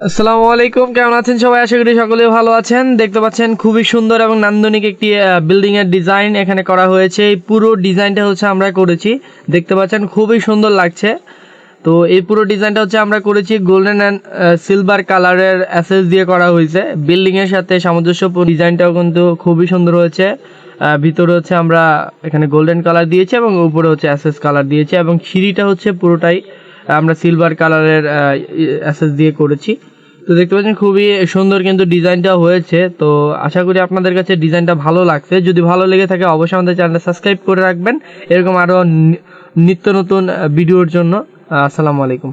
আসসালামু আলাইকুম, কেমন আছেন সবাই? আশা করি সকলে ভালো আছেন। দেখতে পাচ্ছেন খুবই সুন্দর এবং নান্দনিক একটি বিল্ডিং এর ডিজাইন এখানে করা হয়েছে। এই পুরো ডিজাইনটা হচ্ছে আমরা করেছি। দেখতে পাচ্ছেন খুবই সুন্দর লাগছে। তো এই পুরো ডিজাইনটা হচ্ছে আমরা করেছি গোল্ডেন অ্যান্ড সিলভার কালারের অ্যাসেস দিয়ে করা হয়েছে। বিল্ডিং এর সাথে সামঞ্জস্যপূর্ণ ডিজাইনটাও কিন্তু খুবই সুন্দর হয়েছে। ভিতরে হচ্ছে আমরা এখানে গোল্ডেন কালার দিয়েছি এবং উপরে হচ্ছে অ্যাসেস কালার দিয়েছি এবং সিঁড়িটা হচ্ছে পুরোটাই আমরা সিলভার কালারের অ্যাসেস দিয়ে করেছি। তো দেখতে পাচ্ছেন খুবই সুন্দর কিন্তু ডিজাইনটা হয়েছে। তো আশা করি আপনাদের কাছে ডিজাইনটা ভালো লাগছে। যদি ভালো লেগে থাকে অবশ্যই আমাদের চ্যানেলটা সাবস্ক্রাইব করে রাখবেন। এরকম আরও নিত্য নতুন ভিডিওর জন্য। আসসালামু আলাইকুম।